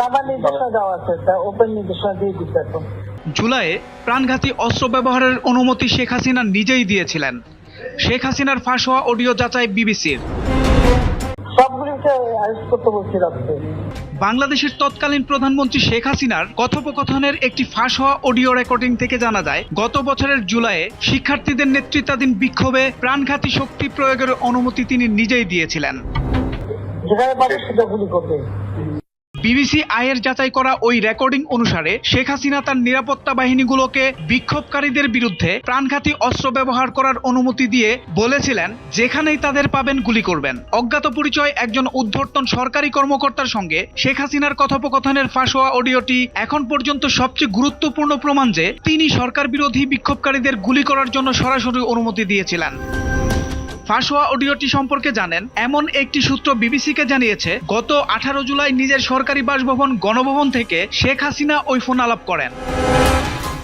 না নির্দেশনা দেওয়া আছে তা ওপেন নির্দেশনা দিয়ে দিচ্ছে জুলাইয়ে প্রাণঘাতী অস্ত্র ব্যবহারের অনুমতি শেখ হাসিনা নিজেই দিয়েছিলেন। শেখ হাসিনার ফাঁস হওয়া অডিও যাচাই বিবিসির। বাংলাদেশের তৎকালীন প্রধানমন্ত্রী শেখ হাসিনার কথোপকথনের একটি ফাঁস হওয়া অডিও রেকর্ডিং থেকে জানা যায় গত বছরের জুলাইয়ে শিক্ষার্থীদের নেতৃত্বাধীন বিক্ষোভে প্রাণঘাতী শক্তি প্রয়োগের অনুমতি তিনি নিজেই দিয়েছিলেন। বিবিসি আয়ের যাচাই করা ওই রেকর্ডিং অনুসারে শেখ হাসিনা তার নিরাপত্তা বাহিনীগুলোকে বিক্ষোভকারীদের বিরুদ্ধে প্রাণঘাতী অস্ত্র ব্যবহার করার অনুমতি দিয়ে বলেছিলেন, যেখানেই তাদের পাবেন গুলি করবেন। অজ্ঞাত পরিচয় একজন উদ্ধর্তন সরকারি কর্মকর্তার সঙ্গে শেখ হাসিনার কথোপকথনের ফাঁস হওয়া অডিওটি এখন পর্যন্ত সবচেয়ে গুরুত্বপূর্ণ প্রমাণ যে তিনি সরকার বিরোধী বিক্ষোভকারীদের গুলি করার জন্য সরাসরি অনুমতি দিয়েছিলেন। ফাঁস হওয়া অডিওটি সম্পর্কে জানেন, এমন একটি সূত্র বিবিসিকে জানিয়েছে, গত আঠারো জুলাই নিজের সরকারি বাসভবন গণভবন থেকে শেখ হাসিনা ওই ফোন আলাপ করেন।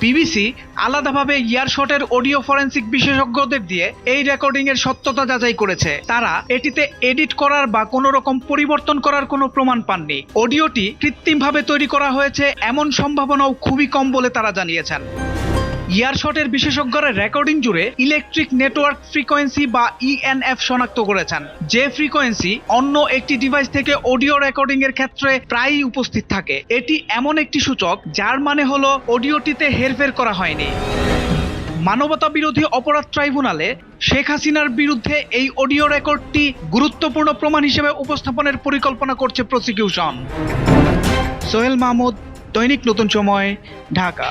বিবিসি আলাদাভাবে ইয়ারশটের অডিও ফরেন্সিক বিশেষজ্ঞদের দিয়ে এই রেকর্ডিং এর সত্যতা যাচাই করেছে। তারা এটিতে এডিট করার বা কোনো রকম পরিবর্তন করার কোনো প্রমাণ পাননি। অডিওটি কৃত্রিমভাবে তৈরি করা হয়েছে, এমন সম্ভাবনাও খুবই কম বলে তারা জানিয়েছেন। ইয়ারশটের বিশেষজ্ঞরা রেকর্ডিং জুড়ে ইলেকট্রিক নেটওয়ার্ক ফ্রিকোয়েন্সি বা ইএনএফ শনাক্ত করেছেন। যে ফ্রিকোয়েন্সি অন্য একটি ডিভাইস থেকে অডিও রেকর্ডিং এর ক্ষেত্রে প্রায়ই উপস্থিত থাকে। এটি এমন একটি সূচক, যার মানে হলো অডিওটিতে হেরফের করা হয়নি। মানবতা বিরোধী অপরাধ ট্রাইব্যুনালে শেখ হাসিনার বিরুদ্ধে এই অডিও রেকর্ডটি গুরুত্বপূর্ণ প্রমাণ হিসেবে উপস্থাপনের পরিকল্পনা করছে প্রসিকিউশন। সোহেল মাহমুদ, দৈনিক নতুন সময়, ঢাকা।